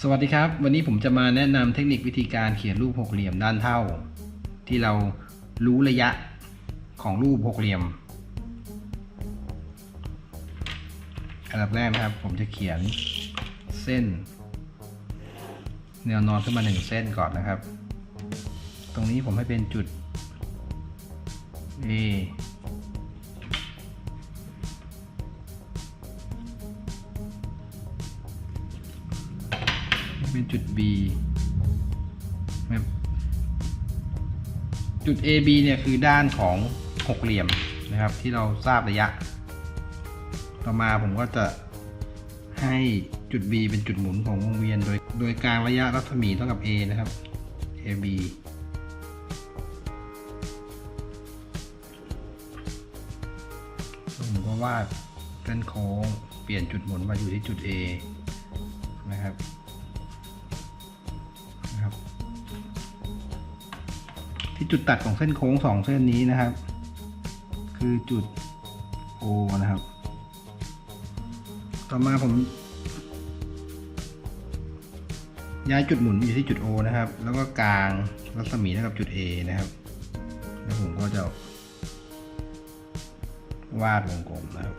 สวัสดีครับ วันนี้ผมจะมาแนะนำเทคนิควิธีการเขียนรูปหกเหลี่ยมด้านเท่า ที่เรารู้ระยะของรูปหกเหลี่ยม อันดับแรกนะครับ ผมจะเขียนเส้น แนวนอนขึ้นมาหนึ่งเส้นก่อนนะครับ ตรงนี้ผมให้เป็นจุด A เป็นจุด B แบบจุด AB เนี่ยคือด้านของหกเหลี่ยมนะครับ ที่เราทราบระยะ ต่อมาผมก็จะให้จุด B เป็นจุดหมุนของวงเวียน โดยโดยกลางระยะรัศมีเท่ากับ A นะครับ AB ผมก็วาดเส้นโค้ง เปลี่ยนจุดหมุนมาอยู่ที่จุด A นะครับ ที่จุดตัดของเส้นโค้งสองเส้นนี้นะครับ คือจุด O นะครับ ต่อมาผม ย้ายจุดหมุนอยู่ที่จุด O นะครับ แล้วก็กลางรัศมีเท่ากับจุด A นะครับ แล้วผมก็จะวาดวงกลมนะครับ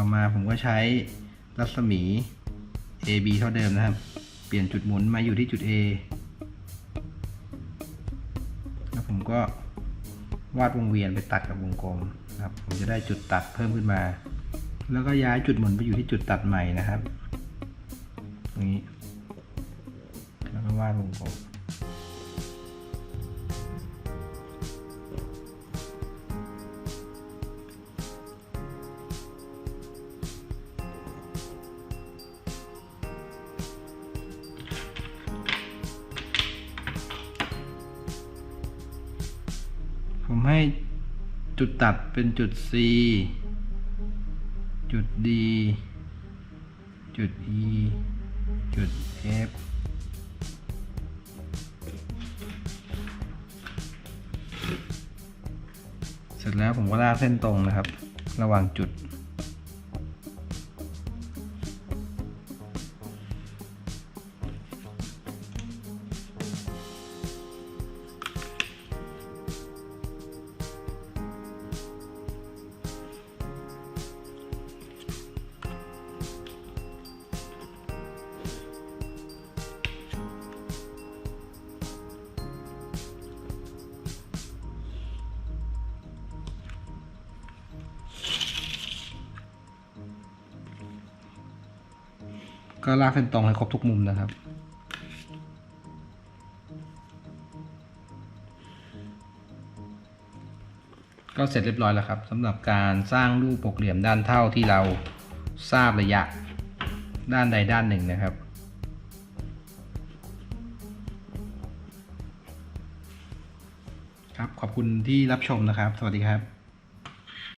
ต่อมาผมก็ใช้รัศมี AB เท่าเดิมนะครับ เปลี่ยนจุดหมุนมาอยู่ที่จุด A แล้วผมก็วาดวงเวียนไปตัดกับวงกลมนะครับ ผมจะได้จุดตัดเพิ่มขึ้นมา แล้วก็ย้ายจุดหมุนไปอยู่ที่จุดตัดใหม่นะครับตรงนี้แล้วก็วาดวงกลม ผมให้จุดตัดเป็นจุด C จุด D จุด E จุด F เสร็จแล้วผมก็ลากเส้นตรงนะครับ ระหว่างจุด ก็ลากเส้นตรงให้ครบทุกมุมนะครับ ก็เสร็จเรียบร้อยแล้วครับสำหรับการสร้างรูปหกเหลี่ยมด้านเท่าที่เราทราบระยะด้านใดด้านหนึ่งนะครับครับ ขอบคุณที่รับชมนะครับ สวัสดีครับ